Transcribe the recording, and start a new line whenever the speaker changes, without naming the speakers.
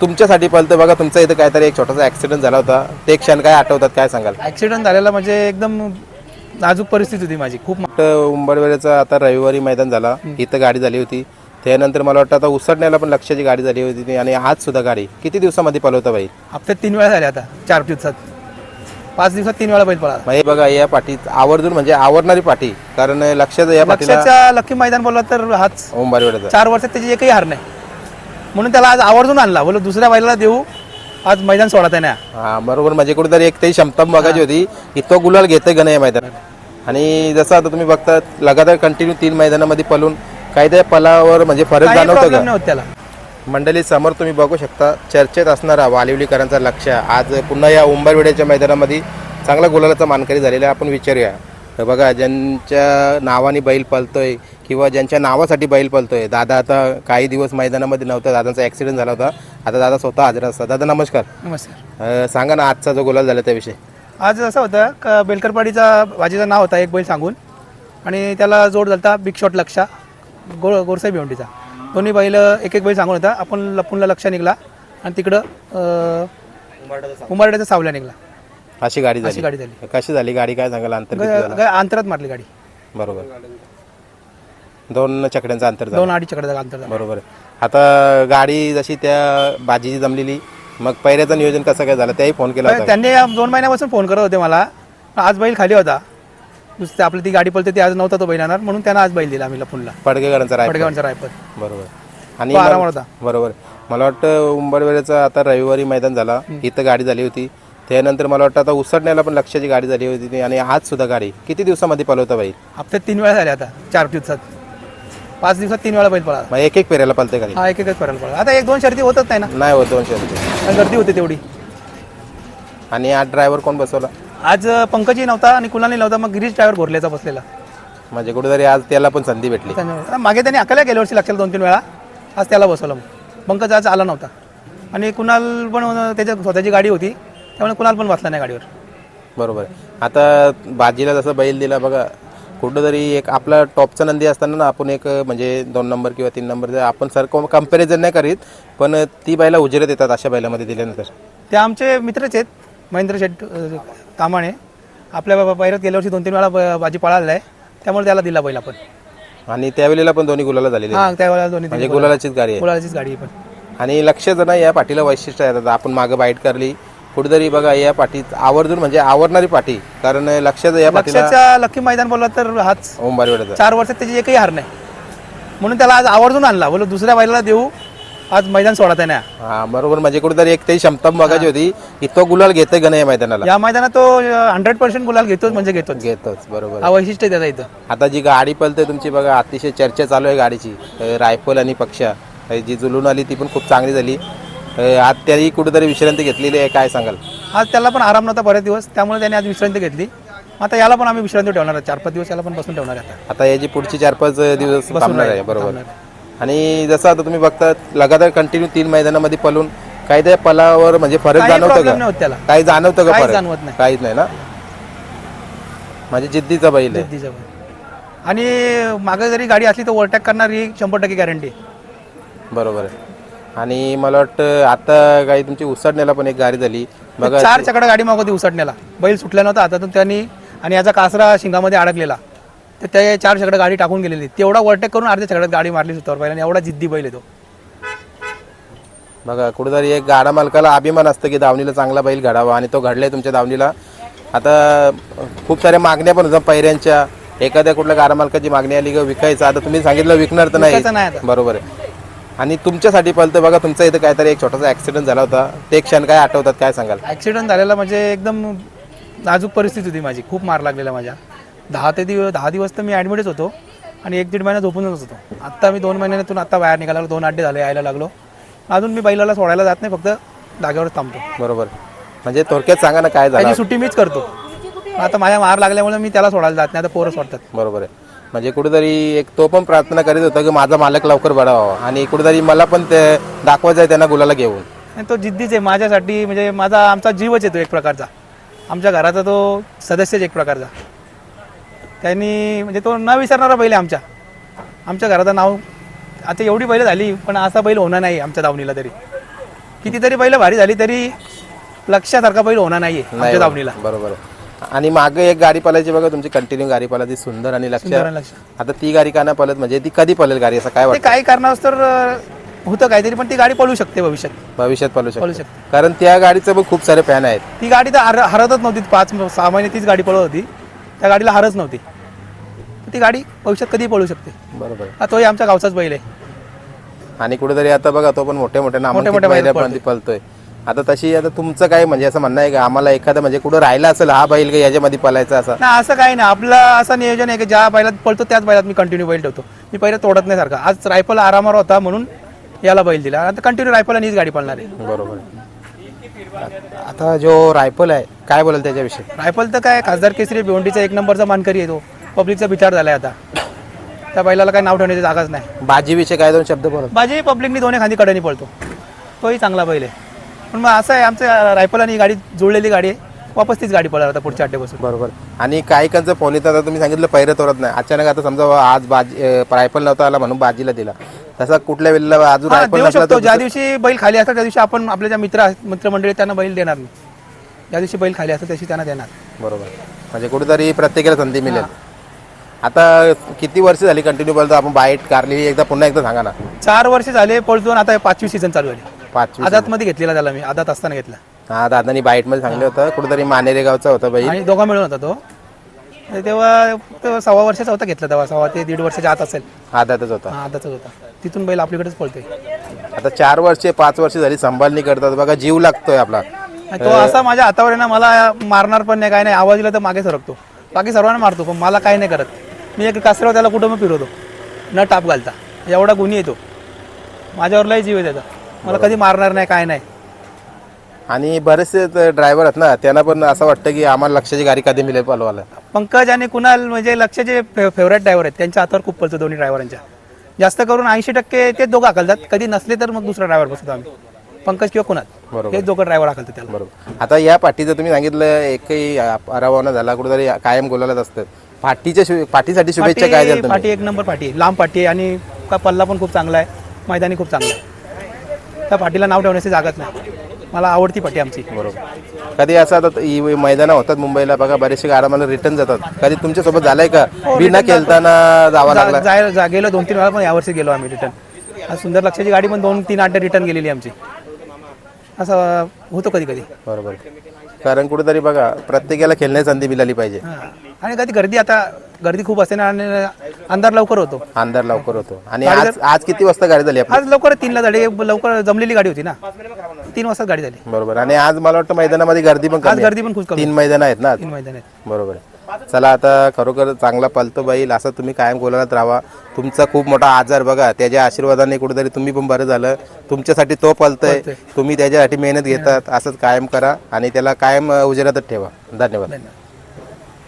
तुमच्यासाठी पळतं बघा तुमचा इथं काहीतरी एक छोटासा ऍक्सिडेंट झाला होता. ते क्षण काय आठवतात काय सांगाल?
ॲक्सिडेंट झालेला म्हणजे एकदम नाजूक परिस्थिती होती माझी. खूप
उंबरवेळेचा आता रविवारी मैदान झाला. इथं गाडी झाली होती. त्यानंतर मला वाटतं आता उसडण्याला पण लक्षाची गाडी झाली होती आणि आज सुद्धा गाडी. किती दिवसामध्ये पळवता बाई?
हप्त्यात तीन वेळा झाले आता. चार दिवसात. पाच दिवसात तीन वेळा बैल पळाला.
मग हे बघा या पाठीत आवर्जून म्हणजे आवडणारी पाठी. कारण लक्षात या पाठीला
लक्षाच्या लक्की मैदान बोलला तर हाच.
उंबरवेळाचा
चार वर्षात त्याची एकही हार नाही. म्हणून त्याला आज आवर्जून आणला. बोल दुसऱ्या बैलाला देऊ. आज मैदान सोडता नाही
हा बरोबर. म्हणजे कुठेतरी एक ते क्षमता बघायची होती. की तो गुलाल घेतोय का नाही या मैदानात. आणि जसं आता तुम्ही बघता लगातार कंटिन्यू तीन मैदानामध्ये पळून काही त्या पलावर म्हणजे फरक जाणवतो
त्याला.
मंडळी समोर तुम्ही बघू शकता चर्चेत असणारा वालिवलीकरांचा लक्ष. आज पुन्हा या उंबरवेड्याच्या मैदानामध्ये चांगला गुलालाचा मानकरी झालेला. आपण विचारूया. तर बघा ज्यांच्या नावाने बैल पळतोय किंवा ज्यांच्या नावासाठी बैल पळतोय. दादा आता काही दिवस मैदानामध्ये नव्हता दादांचा ॲक्सिडेंट झाला होता. आता दादा स्वतः हजर असतात. दादा नमस्कार.
नमस्कार.
अं, सांगा ना आजचा जो गुलाल झाला त्याविषयी.
आज असं होतं का बेलकरपाडीचा भाजीचं नाव होता एक बैल सांगून. आणि त्याला जोड झालता बिग शॉट लक्षा गो गोरसाई भिवंडीचा. दोन्ही बैल एक एक बैल सांगून होता. आपण लपूनला लक्ष निघला आणि तिकडं अं, उंबरड्याचा सावल्या निघला.
अशी गाडी
अशी
झाली.
गाडी झाली.
कशी झाली गाडी? काय सांगाल? अंतर किती झालं?
ग- ग- अंतरात मारली गाडी.
बरोबर. दोन चकड्यांचं अंतर झालं.
दोन अडीचकडे अंतर झालं.
बरोबर आहे. आता गाडी जशी त्या बाजीची जमलेली मग पहिल्याचं नियोजन कसं काय झालं? त्याही फोन केला होता.
त्यांनी दोन महिन्यापासून फोन करत होते मला. आज बैल खाली होता. दुसरी आपली ती गाडी पळते ती आज नव्हता तो बैल येणार म्हणून त्यांना आज बैल दिला आम्ही लपूनला.
पडगेकरांचा राय
पडगावचा रायपत
बरोबर. आणि
तो
मग-
आरामात होता.
बरोबर. मला वाटतं उंबरवेळेचा आता रविवारी मैदान झाला. इथं गाडी झाली होती. त्यानंतर मला वाटतं आता उसडण्याला पण लक्षाची गाडी झाली होती. आणि आज सुद्धा गाडी. किती दिवसामध्ये पळवता बाई
हप्त्यात तीन वेळा झाले आता. चार दिवसात. पाच दिवसात तीन वेळा बैल पळाला
मग एक एक फेऱ्याला पळते गाडी
हा एक एकच करायला पळाला आता एक दोन शर्ती होतच नाही ना?
नाही होत दोनशे रुपये
कारण गर्दी होती तेवढी.
आणि आज ड्रायव्हर कोण बसवला?
आज पंकजी नव्हता आणि कुणालही नव्हता. मग गिरीश ड्रायव्हर घोरल्याचा बसलेला.
म्हणजे कुठेतरी आज त्याला पण संधी भेटली.
मागे त्यांनी अकल्या गेल्या वर्षी लक्षात दोन तीन वेळा. आज त्याला बसवलं मग. पंकज आज आला नव्हता. आणि कुणाल पण त्याच्या स्वतःची गाडी होती. त्यामुळे कुणाल पण बसला नाही गाडीवर.
बरोबर. आता बाजीला जसं बैल दिला बघा कुठंतरी एक आपला टॉपचा नंदी असताना ना आपण एक म्हणजे दोन नंबर किंवा तीन नंबर आपण सर कंपॅरिझन नाही करीत पण ती बैला उजेरत येतात अशा बैलामध्ये दिल्यानंतर.
ते आमचे मित्रच आहेत महेंद्र अं, तामाणे आपल्या बा- बाहेरात गेल्या वर्षी दोन तीन वेळा बाजी पळालेला आहे त्यामुळे त्याला दिला बैल आपण.
आणि त्यावेळेला पण दोन्ही गुलाला झालेली
हा त्यावेळेला दोन्ही
म्हणजे गुलालाचीच गाडी आहे.
गुलाचीच गाडी आहे पण.
आणि लक्ष जण या पाठीला वैशिष्ट्य आहे आपण मागं बाईट करली कुठेतरी बघा या पाठीत आवर्जून म्हणजे आवडणारी पाठी कारण लक्षात या पाठीला
लक्षाच्या लक्की मैदान बोलला तर हाच
ओंबारवेड्याचा
चार वर्षात त्याची एकही हार नाही. म्हणून त्याला आज आवर्जून आणला. बोलो दुसऱ्या बैलाला देऊ. आज मैदान सोडता नाही
हा बरोबर. म्हणजे कुठेतरी एक ते क्षमता बघायची होती की तो गुलाल घेतोय का नाही या मैदानाला?
या मैदानात तो हंड्रेड पर्सेंट गुलाल घेतोच म्हणजे घेतोच.
घेतोच बरोबर.
हा वैशिष्ट्य आहे त्याचा इथं.
आता जी गाडी पळते तुमची बघा अतिशय चर्चा चालू आहे गाडीची. अ, रायफल आणि पक्षा. अ, जी जुलून आली ती पण खूप चांगली झाली. आज त्याही कुठेतरी विश्रांती घेतलेली आहे काय सांगाल?
आज त्याला पण आराम नव्हता बरेच दिवस त्यामुळे त्याने आज विश्रांती घेतली. आता याला पण आम्ही विश्रांती ठेवणार आहे चार पाच दिवस याला पण बसून ठेवणार आहे आता.
आता याची पुढची चार पाच दिवस थांबणार आहे बरोबर. आणि जसं आता तुम्ही बघता लगातार कंटिन्यू तीन मैदानामध्ये पळून काही त्या पलावर म्हणजे फरक जाणवतं का? काही जाणवतं का फरक?
जाणवत नाही.
काहीच नाही ना? म्हणजे जिद्दीचा बैल
वर. आणि मागे जरी गाडी असली तर ओव्हरटॅक करणार ही शंभर टक्के गॅरंटी
बरोबर आहे. आणि मला वाटतं आता काही तुमची उसडण्याला पण एक गाडी झाली. बघा
चार चकडा गाडी मागवती उसटण्याला बैल सुटला नव्हता हातातून त्यांनी आणि याचा कासरा शिंगामध्ये अडकलेला. तर ते चार चकडा गाडी टाकून गेलेली. तेवढा ओव्हरटेक करून अर्ध्या चकड्यात गाडी मारली सुतावर बैलाने. एवढा जिद्दी बैल आहे तो.
बघा कुठेतरी एक गाडा मालकाला अभिमान असतं की दावणीला चांगला बैल घडावा आणि तो घडलाय तुमच्या दावणीला. आता खूप साऱ्या मागण्या पण होत्या पैऱ्यांच्या एखाद्या कुठल्या गाडा मालकाची मागणी आली का विकायचं आता तुम्ही सांगितलं विकणार तर
नाही आता.
बरोबर आहे. आणि तुमच्यासाठी पळतं बघा तुमचा इथं काहीतरी एक छोटासा ऍक्सिडेंट झाला होता. ते क्षण काय आठवतात काय सांगाल?
ॲक्सिडेंट झालेला म्हणजे एकदम नाजूक परिस्थिती होती माझी. खूप मार लागलेला माझ्या. दहा ते दिवस दहा दिवस तर मी ॲडमिटच होतो आणि एक दीड महिना झोपूनच होतो. आत्ता मी दोन महिन्यातून आत्ता बाहेर निघाला दोन अड्डे झाले यायला लागलो. अजून मी बैलाला सोडायला जात नाही फक्त जागेवरच थांबतो.
बरोबर. म्हणजे थोडक्यात सांगा ना काय झालं?
त्याची सुट्टी मीच करतो. आता माझ्या मार लागल्यामुळे मी त्याला सोडायला जात नाही आता पोरं सोडतात.
बरोबर आहे. म्हणजे कुठेतरी एक तो पण प्रार्थना करीत होता की माझा मालक लवकर बडावा आणि कुठेतरी मला पण ते दाखवायचं आहे त्यांना गुलाला घेऊन.
आणि तो जिद्दीच आहे माझ्यासाठी म्हणजे माझा आमचा जीवच येतो एक प्रकारचा. आमच्या घराचा तो सदस्यच एक प्रकारचा. त्यांनी म्हणजे तो न विसरणारा बैल आहे आमच्या. आमच्या घराचं नाव आता एवढी बैल झाली पण असा बैल होणार नाही आमच्या दावणीला तरी. कितीतरी बैल भारी झाली तरी लक्षासारखा बैल होणार नाहीये आमच्या दावणीला.
बरोबर आहे. आणि मागे एक गाडी पळायची बघा तुमची कंटिन्यू गाडी पळायची सुंदर आणि लक्ष.
सुंदर आणि लक्ष.
आता ती गाडी का नाही पळत म्हणजे ती कधी पळेल गाडी असं काय
ते
वाटतं?
काही कारणास्तव अं, होतं काहीतरी पण ती गाडी पळू शकते भविष्यात.
भविष्यात पळू
पळू
शकते
शकते.
कारण त्या गाडीचं पण खूप सारे फॅन आहेत.
ती गाडी तर हर हरतच नव्हती पाच सहा महिने तीच गाडी पळत होती. त्या गाडीला हरच नव्हती. ती गाडी भविष्यात कधी पळू शकते.
बरोबर.
हा तोही आमच्या गावचाच बैल आहे.
आणि कुठेतरी आता बघा तो पण मोठ्या मोठ्या
मोठ्या
नामांकित
बैलात
बैलापर्यंत पळतोय. आता तशी आता तुमचं काय म्हणजे असं म्हणणं आहे का? आम्हाला एखादं म्हणजे कुठं राहिला असेल हा बैल का याच्यामध्ये पळायचा असा?
ना असं काही नाही. आपलं असं नियोजन आहे की ज्या बैलात पळतो त्याच बैलात मी कंटिन्यू बैल ठेवतो. मी पहिलं तोडत नाही सारखा. आज रायफल आरामावर होता म्हणून याला बैल दिला. आता कंटिन्यू रायफल हीच गाडी पळणार आहे.
बरोबर. आता जो रायफल आहे काय बोलाल त्याच्याविषयी?
रायफल तर काय खासदार केसरी भिवंडीचा एक नंबरचा मानकरी आहे तो. पब्लिकचा विचार झालाय आता. त्या बैलाला काय नाव ठेवण्याची जागाच नाही.
बाजीविषयी काय दोन शब्द बोलत
माझी पब्लिकनी दोन्ही खांदी कडेनी पळतो. तोही चांगला बैल आहे. पण मग असं आहे आमच्या रायफल आणि ही गाडी जुळलेली गाडी आहे. वापस तीच गाडी पळणार आता पुढच्या अड्ड्यापासून
बरोबर. आणि काही कांचं फोन येतात आता तुम्ही सांगितलं पहिलं तोरत नाही. अचानक आता समजा बा आज बाजी अं, रायफल नव्हता आला म्हणून बाजीला दिला. तसा कुठल्या वेळेला अजून
हा
रायफल
देऊ
नसला
शकतो.
तर
ज्या दिवशी बैल खाली असतात त्या दिवशी आपण आपल्या ज्या मित्र मित्रमंडळी आहेत, त्यांना बैल देणार नाही. ज्या दिवशी बैल खाली असतात त्या दिवशी त्यांना देणार.
बरोबर. म्हणजे कुठेतरी प्रत्येकाला संधी मिळेल. आता किती वर्ष झाली कंटिन्यू बोलतो? आपण बाईट कारली एकदा पुन्हा एकदा सांगा ना.
चार वर्ष झाले पळतो आणि आता पाचवी सीझन चालू आहे.
पाचवी
आदात मध्ये घेतलेला त्याला मी आदात असताना घेतला.
हा दादानी बाईटमध्ये सांगलं होतं कुठेतरी मानेरे गावचा होता बैल
आणि दोघा मिळून होता तो. तेव्हा सव्वा वर्षाचा होता घेतला तेव्हा सव्वा ते दीड वर्षाच्या आत असेल.
आदातच होता.
हा आदाचाच होता. तिथून बैल आपल्याकडेच पळतोय.
आता चार वर्षे पाच वर्ष झाली संभाळणी करतात. बघा जीव लागतोय आपला.
आणि तो असा माझ्या हातावर आहे ना मला मारणार पण नाही काय नाही. आवाज दिला तर मागे सरकतो. बाकी सर्वांना मारतो पण मला काही नाही करत. मी एक कासऱ्यावर त्याला कुठं मग फिरवतो. न टाप घालता. एवढा गुन्हे येतो. माझ्यावर लय जीव आहे त्याचा. मला कधी मारणार नाही काय नाही.
आणि बरेचसे ड्रायव्हर आहेत ना त्यांना पण असं वाटतं की आम्हाला लक्षाची गाडी कधी मिळेल पलवाला
पंकज आणि कुणाल म्हणजे लक्षचे फेवरेट ड्रायव्हर आहेत. त्यांच्या हातावर खूप पळतो दोन्ही ड्रायव्हरांच्या जास्त करून ऐंशी टक्के ते दोघं हाकलतात. कधी नसले तर मग दुसरा ड्रायव्हर बसतो आम्ही. पंकज किंवा कुणाल.
बरोबर.
हे दोघं ड्रायव्हर हाकलतात त्याला.
बरोबर. आता या पाठीचं तुम्ही सांगितलं एकही अरावाना झाला कुठेतरी कायम गोलालाच असतात पाठीच्या पाठीसाठी शुभेच्छा काय
पाटी एक नंबर आहे. लांब आहे आणि का पल्ला पण खूप चांगला आहे. मैदानी खूप चांगला आहे. त्या पाटीला नाव ठेवण्याची जागाच नाही. मला आवडती पाटी आमची.
बरोबर. कधी असं आता ही मैदानं होतात मुंबईला बघा बरेचसे आरामाला रिटर्न जातात. कधी तुमच्यासोबत झालंय का? बिना खेळताना जावं लागला?
जाय जा- गेलो दोन तीन वेळा पण यावर्षी गेलो आम्ही रिटर्न आज सुंदर लक्षाची गाडी पण दोन तीन आठ रिटर्न गेलेली आमची. असं होतं कधी कधी
बरोबर. कारण कुठेतरी बघा प्रत्येकाला खेळण्याची संधी मिळाली पाहिजे.
आणि कधी गर्दी आता गर्दी खूप असते ना आणि अंधार लवकर होतो.
अंधार लवकर होतो. आणि आज आज किती वाजता गाडी झाली आपली?
आज लवकर तीनला झाली. लवकर जमलेली गाडी होती ना. तीन वाजता गाडी झाली.
बरोबर. आणि आज मला वाटतं मैदानामध्ये गर्दी पण
आज
कमी.
गर्दी पण खूप कमी
तीन मैदान आहेत ना आज.
तीन मैदान आहेत.
बरोबर आहे. चला आता खरोखर चांगला पलतो बैल असं तुम्ही कायम गोलात राहा तुमचा खूप मोठा आजार बघा त्याच्या आशीर्वादाने कुठेतरी तुम्ही पण बरं झालं. तुमच्यासाठी तो पलतोय. तुम्ही त्याच्यासाठी मेहनत घेतात असंच कायम करा आणि त्याला कायम उजेरातच ठेवा.
धन्यवाद.